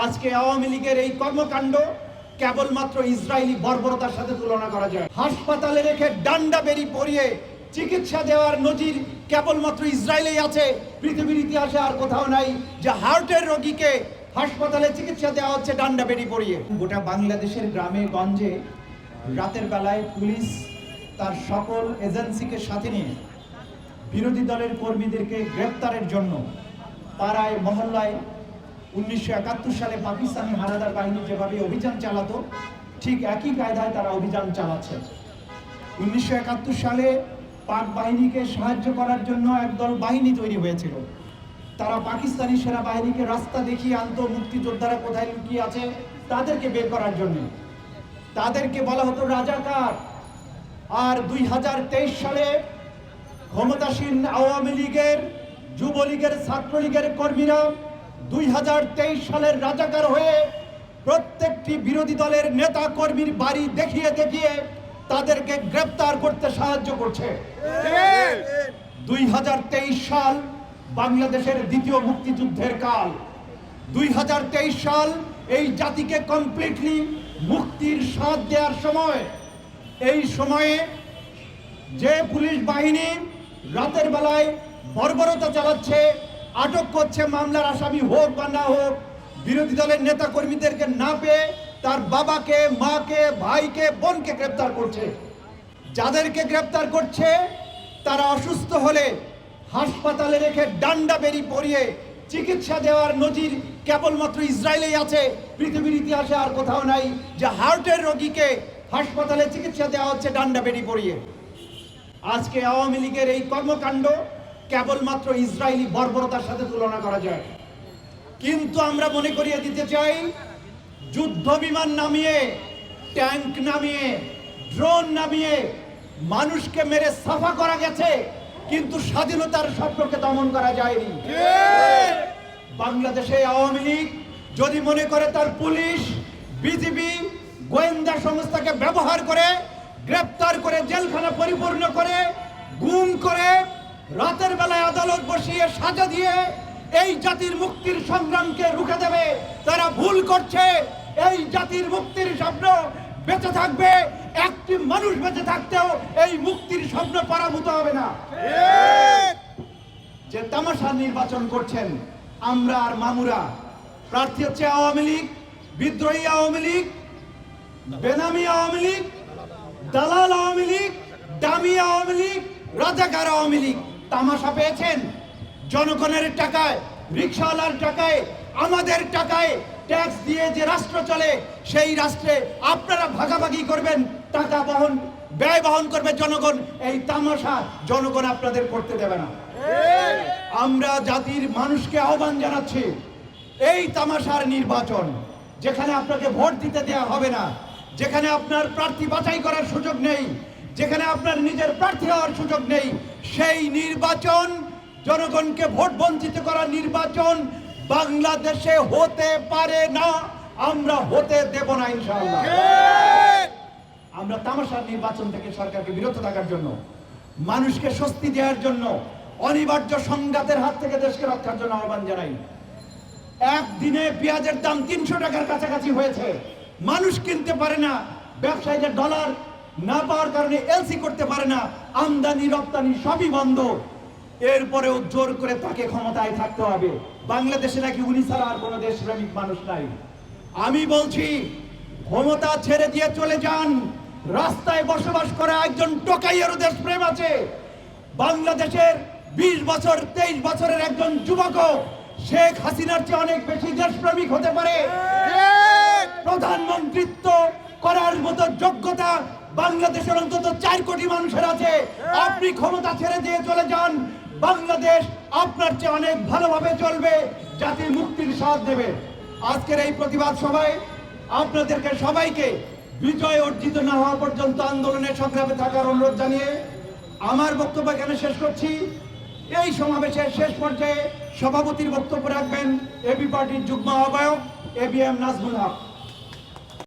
আজকে আওয়ামী লীগের এই কর্মকাণ্ড কেবলমাত্র ইসরায়েলি বর্বরতার সাথে তুলনা করা যায়। হাসপাতালে রেখে ডান্ডা বেরি পরিয়ে চিকিৎসা দেওয়ার নজির কেবলমাত্র ইসরায়েলেই আছে। পৃথিবীর ইতিহাসে আর কোথাও নাই যে হার্টের রোগীকে হাসপাতালে চিকিৎসা দেওয়া হচ্ছে ডান্ডা বেরি পরিয়ে। গোটা বাংলাদেশের গ্রামে, গঞ্জে রাতের বেলায় পুলিশ তার সকল এজেন্সিকে সাথে নিয়ে বিরোধী দলের কর্মীদেরকে গ্রেপ্তারের জন্য পাড়ায়, মহল্লায় উনিশশো একাত্তর সালে পাকিস্তানি হানাদার বাহিনী যেভাবে অভিযান চালাতো, ঠিক একই কায়দায় তারা অভিযান চালাচ্ছে। উনিশশো একাত্তর সালে পাক বাহিনীকে সাহায্য করার জন্য একদল বাহিনী তৈরি হয়েছিল। তারা পাকিস্তানি সেনাবাহিনীকে রাস্তা দেখিয়ে আনতো, মুক্তিযোদ্ধারা কোথায় লুকিয়ে আছে তাদেরকে বের করার জন্য। তাদেরকে বলা হতো রাজাকার আর দুই হাজার তেইশ সালে ক্ষমতাসীন আওয়ামী লীগের, যুবলীগের, ছাত্রলীগের কর্মীরা দুই হাজার তেইশ সালের রাজাকার হয়ে প্রত্যেকটি বিরোধী দলের নেতা কর্মীর বাড়ি দেখিয়ে দেখিয়ে তাদেরকে গ্রেপ্তার করতে সাহায্য করছে। দুই হাজার তেইশ সাল বাংলাদেশের দ্বিতীয় মুক্তিযুদ্ধের কাল। দুই হাজার তেইশ সাল এই জাতিকে কমপ্লিটলি মুক্তির স্বাদ দেওয়ার সময়। এই সময়ে যে পুলিশ বাহিনী রাতের বেলায় বর্বরতা চালাচ্ছে আটক করছে মামলার আসামি হোক বা না হোক, বিরোধী দলের নেতা কর্মীদেরকে না পেয়ে তার বাবাকে, মাকে, ভাইকে, বোনকে গ্রেপ্তার করছে। যাদেরকে গ্রেপ্তার করছে, তারা অসুস্থ হলে হাসপাতালে রেখে ডান্ডা বেরি পরিয়ে চিকিৎসা দেওয়ার নজির কেবলমাত্র ইসরায়েলেই আছে। পৃথিবীর ইতিহাসে আর কোথাও নাই যে হার্টের রোগীকে হাসপাতালে চিকিৎসা দেওয়া হচ্ছে ডান্ডা বেরি পরিয়ে। আজকে আওয়ামী লীগের এই কর্মকাণ্ড কেবলমাত্র ইসরায়েলি বর্বরতার সাথে তুলনা করা যায়। কিন্তু আমরা মনে করিয়ে দিতে চাই, যুদ্ধ বিমান নামিয়ে, ট্যাঙ্ক নামিয়ে, ড্রোন নামিয়ে, মানুষকে মেরে সাফা করা গেছে, কিন্তু স্বাধীনতার স্বপ্নকে দমন করা যায়নি। বাংলাদেশে আওয়ামী লীগ যদি মনে করে তার পুলিশ, বিজিবি, গোয়েন্দা সংস্থাকে ব্যবহার করে, গ্রেপ্তার করে, জেলখানা পরিপূর্ণ করে, গুম করে রাতের বেলায় আদালত বসিয়ে সাজা দিয়ে এই জাতির মুক্তির সংগ্রামকে রুখে দেবে। তারা ভুল করছে। এই জাতির মুক্তির স্বপ্ন বেঁচে থাকবে। একটি মানুষ বেঁচে থাকতেও এই মুক্তির স্বপ্ন পরাভূত হবে না। যে তামাশা নির্বাচন করছেন আমরা আর মামুরা, প্রার্থী হচ্ছে আওয়ামী লীগ, বিদ্রোহী আওয়ামী লীগ, বেনামি আওয়ামী লীগ, দালাল আওয়ামী লীগ, দামি আওয়ামী লীগ, রাজাকার আওয়ামী লীগ। তামাশা পেয়েছেন? জনগণের টাকায়, রিক্সাওয়ালার টাকায়, আমাদের টাকায় ট্যাক্স দিয়ে যে রাষ্ট্র চলে, সেই রাষ্ট্রে আপনারা ভাগাভাগি করবেন, টাকা বহন, ব্যয় বহন করবে জনগণ, এই তামাশা জনগণ আপনাদের করতে দেবে না। আমরা জাতির মানুষকে আহ্বান জানাচ্ছি, এই তামাশার নির্বাচন, যেখানে আপনাকে ভোট দিতে দেওয়া হবে না, যেখানে আপনার প্রার্থী বাছাই করার সুযোগ নেই যেখানে আপনার নিজের প্রার্থী হওয়ার সুযোগ নেই সেই নির্বাচন জনগণকে ভোট বঞ্চিত করার নির্বাচন বাংলাদেশে হতে পারে না আমরা হতে দেব না ইনশাআল্লাহ। আমরা তামাশার নির্বাচন থেকে সরকারকে বিরত থাকার জন্য মানুষকে স্বস্তি দেওয়ার জন্য অনিবার্য সংঘাতের হাত থেকে দেশকে রক্ষার জন্য আহ্বান জানাই। একদিনে পেঁয়াজের দাম তিনশো টাকার কাছাকাছি হয়েছে। মানুষ কিনতে পারে না ব্যবসায়ীদের ডলার না পাওয়ার কারণে এলসি করতে পারে না আমদানি রপ্তানি সবই বন্ধ। এরপরেও জোর করে তাকে ক্ষমতায় থাকতে হবে। বাংলাদেশে নাকি উনি ছাড়া আর কোনো দেশ শ্রমিক মানুষ নাই। আমি বলছি ক্ষমতা ছেড়ে দিয়ে চলে যান। রাস্তায় বসবাস করা একজন টোকাইয়েরও দেশপ্রেম আছে। বাংলাদেশের বিশ বছর তেইশ বছরের একজন যুবক শেখ হাসিনার চেয়ে অনেক বেশি দেশপ্রেমিক হতে পারে। প্রধানমন্ত্রিত্ব করার মতো যোগ্যতা বাংলাদেশের অন্তত চার কোটি মানুষের আছে। আপনি ক্ষমতা ছেড়ে দিয়ে চলে যান। বাংলাদেশ আপনার চেয়ে অনেক ভালোভাবে চলবে জাতির মুক্তির সাথ দেবে। আজকের এই প্রতিবাদ সভায় আপনাদেরকে সবাইকে বিজয় অর্জিত না হওয়া পর্যন্ত আন্দোলনের সংগ্রামে থাকার অনুরোধ জানিয়ে আমার বক্তব্য এখানে শেষ করছি। এই সমাবেশের শেষ পর্যায়ে সভাপতির বক্তব্য রাখবেন এবি পার্টির যুগ্ম আহ্বায়ক A B M Nazmul Haque.